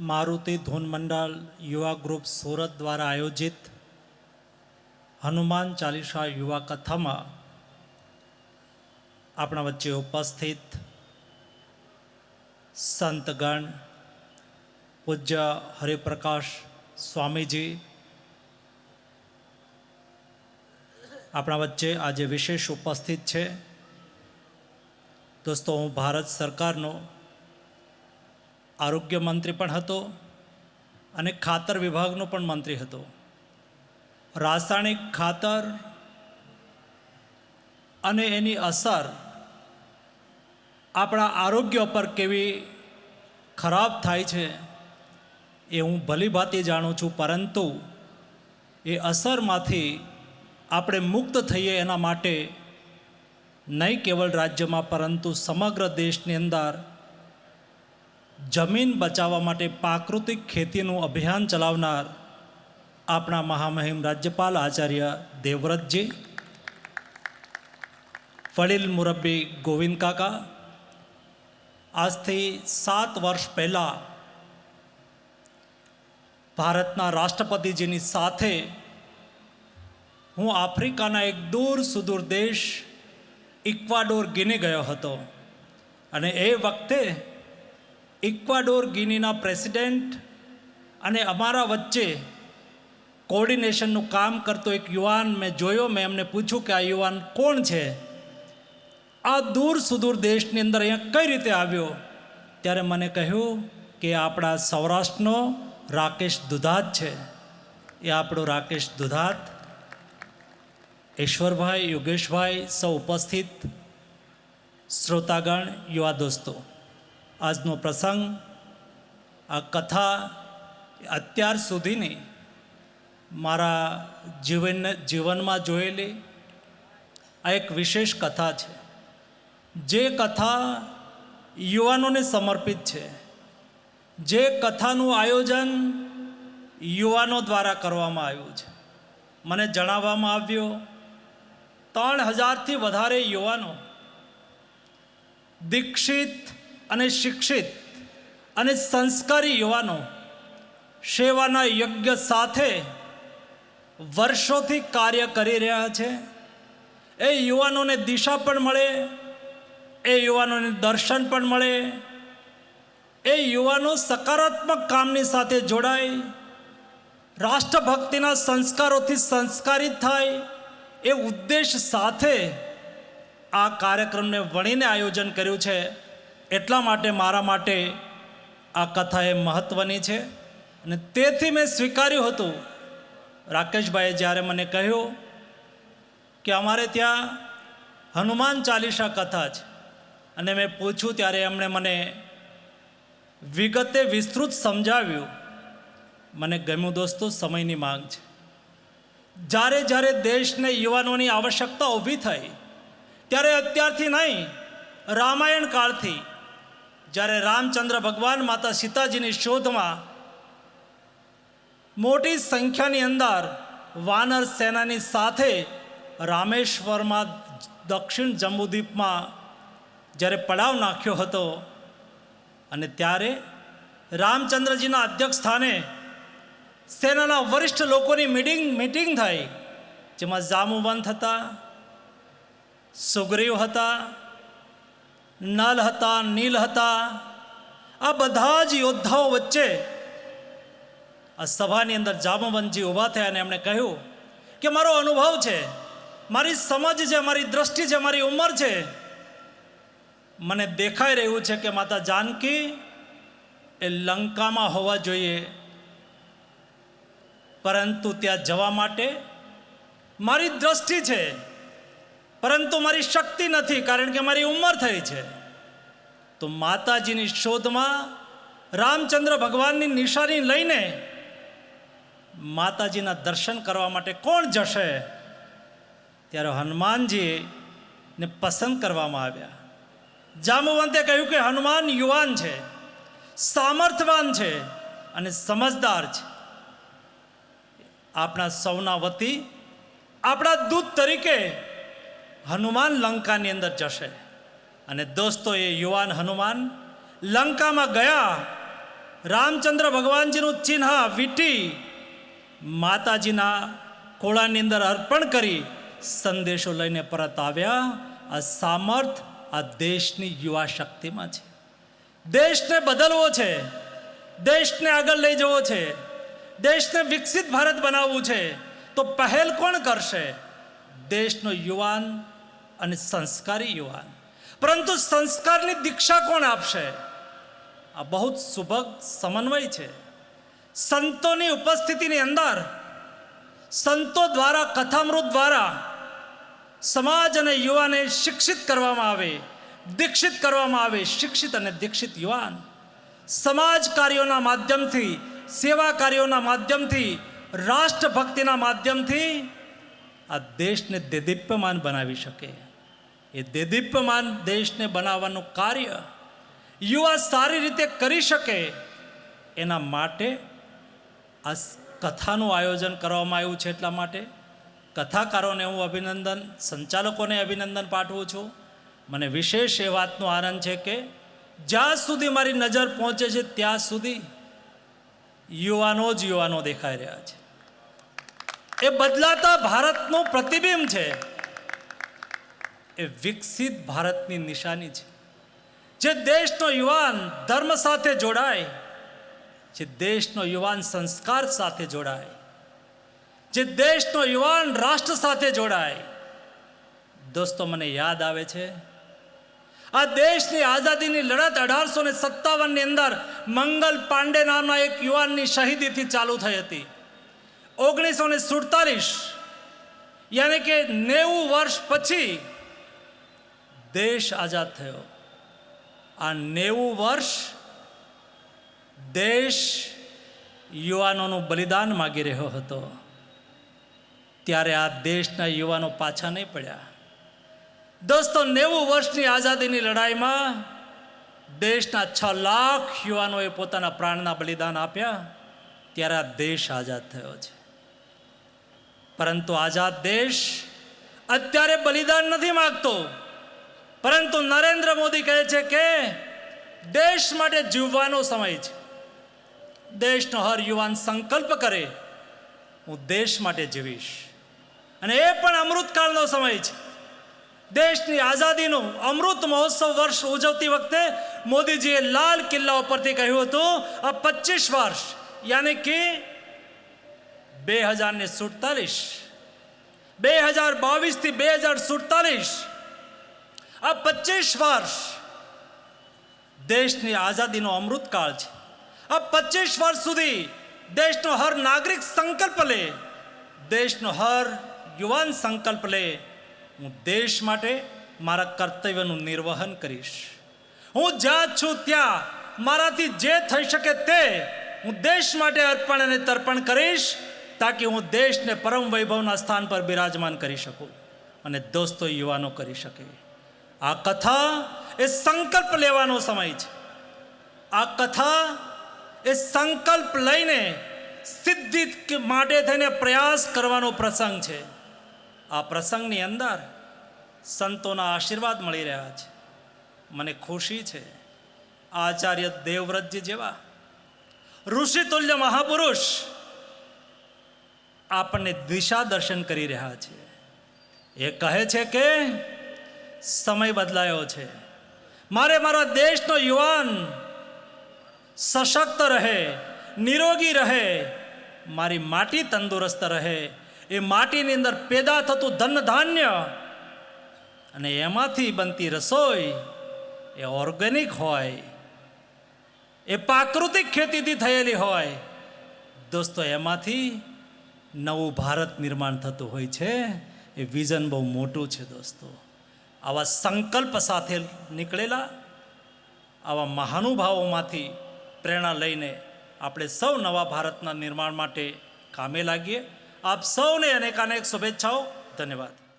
મારુતિ ધૂન મંડળ યુવા ગ્રુપ સુરત દ્વારા આયોજિત હનુમાન ચાલીસા યુવા કથામાં આપણા વચ્ચે ઉપસ્થિત સંતગણ પૂજ્ય હરિપ્રકાશ સ્વામીજી, આપણા વચ્ચે આજે વિશેષ ઉપસ્થિત છે. દોસ્તો, હું ભારત સરકારનો આરોગ્ય મંત્રી પણ હતો અને ખાતર વિભાગનો પણ મંત્રી હતો. રાસાયણિક ખાતર અને એની અસર આપણા આરોગ્ય પર કેવી ખરાબ થાય છે એ હું ભલીભાતી જાણું છું, પરંતુ એ અસરમાંથી આપણે મુક્ત થઈએ એના માટે નહીં કેવળ રાજ્યમાં, પરંતુ સમગ્ર દેશની અંદર જમીન બચાવવા માટે પ્રાકૃતિક ખેતીનું અભિયાન ચલાવનાર આપણા મહામહિમ રાજ્યપાલ આચાર્ય દેવવ્રતજી વડીલ મુરબ્બી ગોવિંદ કાકા, આજથી સાત વર્ષ પહેલાં ભારતના રાષ્ટ્રપતિજીની સાથે હું આફ્રિકાના એક દૂર સુદૂર દેશ ઇક્વાડોર ગીની ગયો હતો. અને એ વખતે ઇક્વાડોર ગિનીના પ્રેસિડેન્ટ અને અમારા વચ્ચે કોર્ડિનેશનનું કામ કરતો એક યુવાન મેં જોયો, મેં એમને પૂછ્યું કે આ યુવાન કોણ છે? આ દૂર સુદૂર દેશની અંદર અહીંયા કઈ રીતે આવ્યો? ત્યારે મને કહ્યું કે આપણા સૌરાષ્ટ્રનો રાકેશ દુધાત છે. એ આપણો રાકેશ દુધાત. ઈશ્વરભાઈ યોગેશભાઈ સૌ ઉપસ્થિત. શ્રોતાગણ, યુવા દોસ્તો. આજનો પ્રસંગ, આ કથા અત્યાર સુધીની મારા જીવન, જીવનમાં જોયેલી આ એક વિશેષ કથા છે. જે કથા યુવાનોને સમર્પિત છે. જે કથાનું આયોજન યુવાનો દ્વારા કરવામાં આવ્યું છે. મને જણાવવામાં આવ્યું, ત્રણ હજારથી વધારે યુવાનો દીક્ષિત અને શિક્ષિત અને સંસ્કારી યુવાનો સેવાના યજ્ઞ સાથે વર્ષોથી કાર્ય કરી રહ્યા છે. એ યુવાનોને દિશા પણ મળે, એ યુવાનોને દર્શન પણ મળે, એ યુવાનો સકારાત્મક કામની સાથે જોડાય, રાષ્ટ્રભક્તિના સંસ્કારોથી સંસ્કારિત થાય એ ઉદ્દેશ સાથે આ કાર્યક્રમને વણીને આયોજન કર્યું છે. એટલા માટે મારા માટે આ કથા એ મહત્ત્વની છે. અને તેથી મેં સ્વીકાર્યું હતું. રાકેશભાઈએ જ્યારે મને કહ્યું કે અમારે ત્યાં હનુમાન ચાલીસા કથા છે. અને મેં પૂછ્યું ત્યારે એમણે મને વિગતે વિસ્તૃત સમજાવ્યું. મને ગમ્યું, દોસ્તો, સમયની માંગ છે. જ્યારે જ્યારે દેશને યુવાનોની આવશ્યકતા ઊભી થઈ, ત્યારે અત્યારથી નહીં, રામાયણ કાળથી જ્યારે રામચંદ્ર ભગવાન માતા સીતાજીની શોધમાં મોટી સંખ્યાની અંદર વાનર સેનાની સાથે રામેશ્વરમાં દક્ષિણ જમ્બુદ્વીપમાં જ્યારે પડાવ નાખ્યો હતો અને ત્યારે રામચંદ્રજીના અધ્યક્ષ સ્થાને સેનાના વરિષ્ઠ લોકોની મિટિંગ મિટિંગ થઈ, જેમાં જામુવંત હતા સુગ્રીવ હતા નલ હતા, નીલ હતા. આ બધા જ યોદ્ધાઓ વચ્ચે આ સભાની અંદર જામવંતજી ઊભા થયા અને એમણે કહ્યું કે મારો અનુભવ છે, મારી સમજ છે, મારી દ્રષ્ટિ છે, મારી ઉંમર છે. મને દેખાઈ રહ્યું છે કે માતા જાનકી એ લંકામાં હોવા જોઈએ. પરંતુ ત્યાં જવા માટે મારી દ્રષ્ટિ છે. પરંતુ મારી શક્તિ નથી, કારણ કે મારી ઉંમર થઈ છે. તો માતાજીની શોધમાં રામચંદ્ર ભગવાનની નિશાની લઈને માતાજીના દર્શન કરવા માટે કોણ જશે? ત્યારે હનુમાનજીને પસંદ કરવામાં આવ્યા. જામવંતે કહ્યું કે હનુમાન યુવાન છે સામર્થવાન છે અને સમજદાર છે. આપણા સૌના વતી આપણા દૂત તરીકે હનુમાન લંકાની અંદર જશે. અને દોસ્તો, એ યુવાન હનુમાન લંકામાં ગયા. રામચંદ્ર ભગવાનજીનું ચિહ્ન વીટી માતાજીના કોળાની અંદર અર્પણ કરી સંદેશો લઈને પરત આવ્યા. આ સામર્થ આ દેશની યુવા શક્તિમાં છે. દેશને બદલવો છે. દેશને આગળ લઈ જવો છે. દેશને વિકસિત ભારત બનાવવું છે. તો પહેલ કોણ કરશે? દેશનો યુવાન અને સંસ્કારી યુવાન. પરંતુ સંસ્કારની દીક્ષા કોણ આપશે? આ બહુ જ સુભગ સમન્વય છે. સંતોની ઉપસ્થિતિની અંદર, સંતો દ્વારા, કથામૃત દ્વારા સમાજ અને યુવાને શિક્ષિત કરવામાં આવે, દીક્ષિત કરવામાં આવે, શિક્ષિત અને દીક્ષિત યુવાન. સમાજ કાર્યોના માધ્યમથી, સેવા કાર્યોના માધ્યમથી, રાષ્ટ્રભક્તિના માધ્યમથી આ દેશને દેદીપ્યમાન બનાવી શકે. એ દેદીપ્યમાન દેશને બનાવવાનું કાર્ય યુવા સારી રીતે કરી શકે એના માટે આ કથાનું આયોજન કરવામાં આવ્યું છે એટલા માટે. કથાકારોને હું અભિનંદન, સંચાલકોને અભિનંદન પાઠવું છું. મને વિશેષ એ વાતનો આનંદ છે કે જ્યાં સુધી મારી નજર પહોંચે છે ત્યાં સુધી યુવાનો જ યુવાનો દેખાઈ રહ્યા છે. એ બદલાતા ભારતનું પ્રતિબિંબ છે. એ વિકસિત ભારતની નિશાની છે. જે દેશનો યુવાન ધર્મ સાથે જોડાય, જે દેશનો યુવાન સંસ્કાર સાથે જોડાય, જે દેશનો યુવાન રાષ્ટ્ર સાથે જોડાય. દોસ્તો, મને યાદ આવે છે, આ દેશની આઝાદીની લડત અઢારસો ને સત્તાવનની અંદર મંગલ પાંડે નામના એક યુવાનની શહીદીથી ચાલુ થઈ હતી. ઓગણીસો ને સુડતાલીસ, યાની કે નેવું વર્ષ પછી દેશ આઝાદ થયો. આ નેવું વર્ષ દેશ યુવાનોનું બલિદાન માગી રહ્યો હતો. ત્યારે આ દેશના યુવાનો પાછા નહીં પડ્યા. દોસ્તો, નેવું વર્ષની આઝાદીની લડાઈમાં દેશના છ લાખ યુવાનોએ પોતાના પ્રાણના બલિદાન આપ્યા. ત્યારે આ દેશ આઝાદ થયો છે. પરંતુ આઝાદ દેશ અત્યારે બલિદાન નથી માગતો. પરંતુ નરેન્દ્ર મોદી કહે છે કે દેશ માટે જીવવાનો સમય છે. દેશનો હર યુવાન સંકલ્પ કરે. હું દેશ માટે જીવીશ. અને એ પણ અમૃતકાળનો સમય છે. દેશની આઝાદીનું અમૃત મહોત્સવ વર્ષ ઉજવતી વખતે મોદીજીએ લાલ કિલ્લા ઉપરથી કહ્યું હતું, આ પચીસ વર્ષ, યાની કે બે હજાર ને સુડતાલીસ. બે હજાર બાવીસથી બે હજાર સુડતાલીસ. આ પચીસ વર્ષ દેશની આઝાદીનો અમૃતકાળ છે. આ પચીસ વર્ષ સુધી દેશનો હર નાગરિક સંકલ્પ લે, દેશનો હર યુવાન સંકલ્પ લે. હું દેશ માટે મારા કર્તવ્યનું નિર્વહન કરીશ. હું જ્યાં છું ત્યાં મારાથી જે થઈ શકે તે હું દેશ માટે અર્પણ અને તર્પણ કરીશ. તાકી હું દેશને પરમ વૈભવના સ્થાન પર બિરાજમાન કરી શકું અને દોસ્તો યુવાનો કરી શકે આ કથા એ સંકલ્પ લેવાનો સમય છે આ કથા એ સંકલ્પ લઈને સિદ્ધિ માટે થઈને પ્રયાસ કરવાનો પ્રસંગ છે આ પ્રસંગની અંદર સંતોના આશીર્વાદ મળી રહ્યા છે મને ખુશી છે આચાર્ય દેવવ્રતજી જેવા ઋષિતુલ્ય મહાપુરુષ આપણને દિશા દર્શન કરી રહ્યા છે. એ કહે છે કે, સમય બદલાયો છે. મારે મારા દેશનો યુવાન સશક્ત રહે, નિરોગી રહે, મારી માટી તંદુરસ્ત રહે, એ માટીની અંદર પેદા થતું ધન ધાન્ય અને એમાંથી બનતી રસોઈ એ ઓર્ગેનિક હોય, એ પ્રાકૃતિક ખેતીથી થયેલી હોય. દોસ્તો, એમાંથી નવું ભારત નિર્માણ થતું હોય છે. એ વિઝન બહુ મોટું છે દોસ્તો. આવા સંકલ્પ સાથે નીકળેલા, આવા મહાનુભાવોમાંથી પ્રેરણા લઈને આપણે સૌ નવા ભારતના નિર્માણ માટે કામે લાગીએ. આપ સૌને અનેકાનેક શુભેચ્છાઓ. ધન્યવાદ.